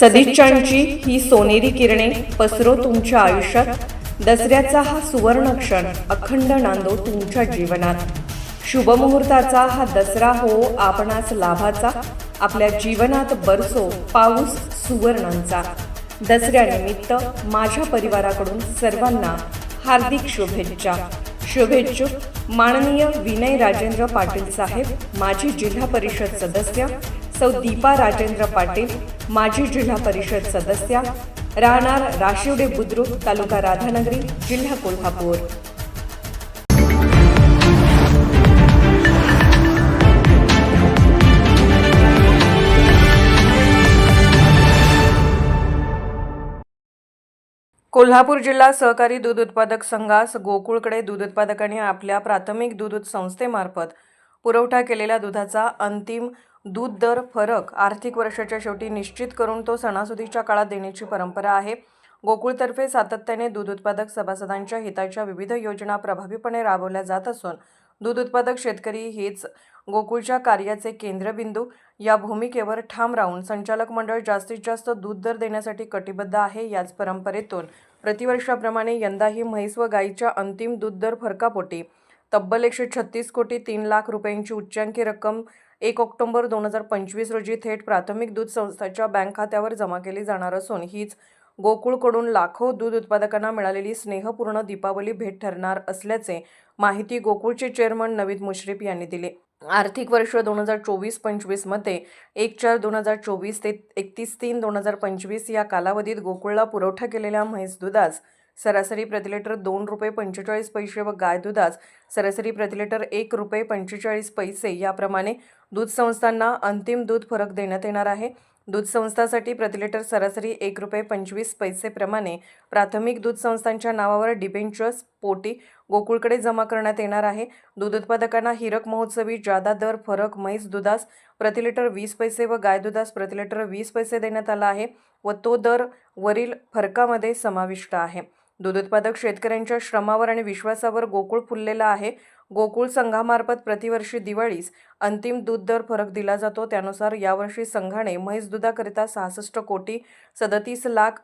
सदिच्छांची ही सोनेरी किरणे पसरो तुमच्या आयुष्यात. दसऱ्याचा हा सुवर्ण क्षण अखंड नांदो तुमच्या जीवनात. शुभमुहूर्ताचा हा दसरा हो आपणास लाभाचा. आपल्या जीवनात बरसो पाऊस सुवर्णांचा. दसऱ्यानिमित्त माझ्या परिवाराकडून सर्वांना हार्दिक शुभेच्छा. शुभेच्छुक माननीय विनय राजेंद्र पाटील साहेब माजी जिल्हा परिषद सदस्य सौ दीपा राजेंद्र पाटील माजी जिल्हा परिषद सदस्या राहणार राशिवडे बुद्रुक तालुका राधानगरी जिल्हा कोल्हापूर. कोल्हापूर जिल्हा सहकारी दूध उत्पादक संघास गोकुळकडे दूध उत्पादकांनी आपल्या प्राथमिक दूध संस्थेमार्फत पुरवठा केलेल्या दुधाचा अंतिम दूध दर फरक आर्थिक वर्षाच्या शेवटी निश्चित करून तो सणासुदीच्या काळात देण्याची परंपरा आहे. गोकुळतर्फे सातत्याने दूध उत्पादक सभासदांच्या हिताच्या विविध योजना प्रभावीपणे राबवल्या जात असून दूध उत्पादक शेतकरी हेच गोकुळच्या कार्याचे केंद्रबिंदू. या भूमिकेवर ठाम राहून संचालक मंडळ जास्तीत जास्त दूध दर देण्यासाठी कटिबद्ध आहे याच परंपरेतून. प्रतिवर्षाप्रमाणे यंदाही म्हैस व गाईच्या अंतिम दूध दर फरकापोटी. तब्बल एकशे छत्तीस कोटी तीन लाख रुपयांची उच्चांकी रक्कम एक ऑक्टोबर दोन हजार पंचवीस रोजी थेट प्राथमिक दूध संस्थेच्या बँक खात्यावर जमा केली जाणार असून हीच गोकुळकडून लाखो दूध उत्पादकांना मिळालेली स्नेहपूर्ण दीपावली भेट ठरणार असल्याचे माहिती गोकुळचे चेअरमन नवीद मुश्रीफ यांनी दिली. आर्थिक वर्ष दोन हजार चोवीस पंचवीसमध्ये एक चार दोन हजार चोवीस ते एकतीस तीन दोन हजार पंचवीस या कालावधीत गोकुळला पुरवठा केलेल्या म्हैस दुधास सरासरी प्रतिलिटर दोन रुपये पंचेचाळीस पैसे व गाय दुधास सरासरी प्रतिलिटर एक रुपये पंचेचाळीस पैसे याप्रमाणे दूध संस्थांना अंतिम दूध फरक देण्यात येणार आहे. दूध संस्थासाठी प्रतिलिटर सरासरी एक रुपये पंचवीस पैसेप्रमाणे प्राथमिक दूध संस्थांच्या नावावर डिबेंचर्स पोटी गोकुळकडे जमा करण्यात येणार आहे. दूध उत्पादकांना हिरक महोत्सवी जादा दर फरक म्हैस दुधास प्रतिलिटर वीस पैसे व गाय दुधास प्रतिलिटर वीस पैसे देण्यात आला आहे व तो दर वरील फरकामध्ये समाविष्ट आहे. दूध उत्पादक शेतकऱ्यांच्या श्रमावर आणि विश्वासावर गोकुळ फुललेला आहे. गोकुळ संघामार्फत प्रतिवर्षी दिवाळीस अंतिम दूध दर फरक दिला जातो. त्यानुसार यावर्षी संघाने म्हैस दुधाकरिता सहासष्ट कोटी सदतीस लाख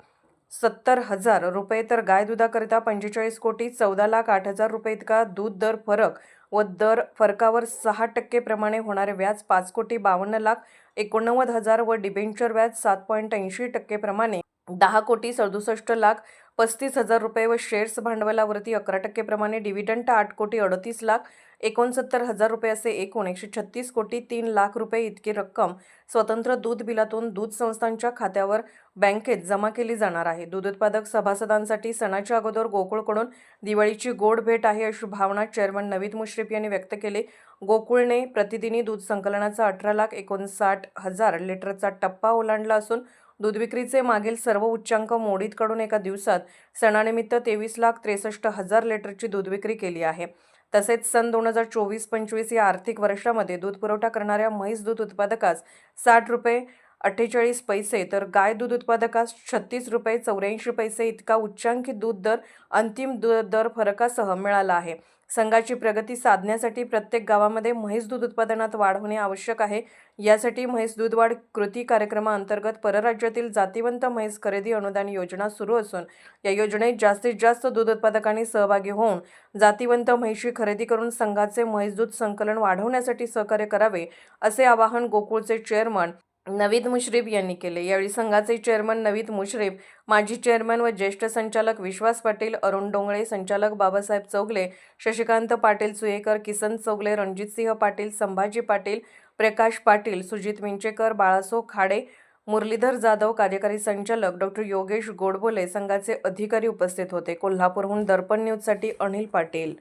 सत्तर हजार रुपये तर गाय दुधाकरिता पंचेचाळीस कोटी चौदा लाख आठ हजार रुपये इतका दूध दर फरक व दर फरकावर सहा टक्के प्रमाणे होणारे व्याज पाच कोटी बावन्न लाख एकोणनव्वद हजार व डिबेंचर व्याज सात पॉईंट ऐंशी टक्के प्रमाणे दहा कोटी सदुसष्ट लाख पस्तीस हजार रुपये व शेअर्स भांडवलावरती अकरा टक्केप्रमाणे डिव्हिडंट आठ कोटी अडतीस लाख एकोणसत्तर हजार रुपये असे एकूण एकशे छत्तीस कोटी तीन लाख रुपये इतकी रक्कम स्वतंत्र दूध बिलातून दूध संस्थांच्या खात्यावर बँकेत जमा केली जाणार आहे. दूध उत्पादक सभासदांसाठी सणाच्या अगोदर गोकुळकडून दिवाळीची गोड भेट आहे अशी भावना चेअरमन नवीद मुश्रीफ यांनी व्यक्त केली. गोकुळने प्रतिदिनी दूध संकलनाचा अठरा लाख एकोणसाठ हजार लिटरचा टप्पा ओलांडला असून दूध विक्रीचे मागील सर्व उच्चांक मोडीतकडून एका दिवसात सणानिमित्त तेवीस लाख त्रेसष्ट हजार लिटरची दूध विक्री केली आहे. तसेच सन दोन हजार चोवीस पंचवीस या आर्थिक वर्षामध्ये दूध पुरवठा करणाऱ्या म्हैस दूध उत्पादकास साठ रुपये अठ्ठेचाळीस पैसे तर गाय दूध उत्पादकास छत्तीस रुपये चौऱ्याऐंशी पैसे इतका उच्चांकी दूध दर अंतिम दू दर फरकासह मिळाला आहे. संघाची प्रगती साधण्यासाठी प्रत्येक गावामध्ये म्हैस दूध उत्पादनात वाढ होणे आवश्यक आहे. यासाठी म्हैस दूध वाढ कृती कार्यक्रमाअंतर्गत परराज्यातील जातिवंत म्हैस खरेदी अनुदान योजना सुरू असून या योजनेत जास्तीत जास्त दूध उत्पादकांनी सहभागी होऊन जातिवंत म्हैशी खरेदी करून संघाचे म्हैस दूध संकलन वाढवण्यासाठी सहकार्य करावे असे आवाहन गोकुळचे चेअरमन नवीद मुश्रीफ यांनी केले. यावेळी संघाचे चेअरमन नवीद मुश्रीफ माजी चेअरमन व ज्येष्ठ संचालक विश्वास पाटील अरुण डोंगळे संचालक बाबासाहेब चौगले शशिकांत पाटील सुयेकर किसन चौगले रणजितसिंह पाटील संभाजी पाटील प्रकाश पाटील सुजित विंचेकर बाळासो खाडे मुरलीधर जाधव कार्यकारी संचालक डॉक्टर योगेश गोडबोले संघाचे अधिकारी उपस्थित होते. कोल्हापूरहून दर्पण न्यूजसाठी अनिल पाटील.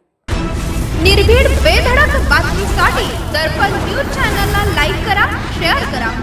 निर्भीड बेधडक बातमीसाठी दर्पण न्यूज चॅनलला लाईक करा शेअर करा.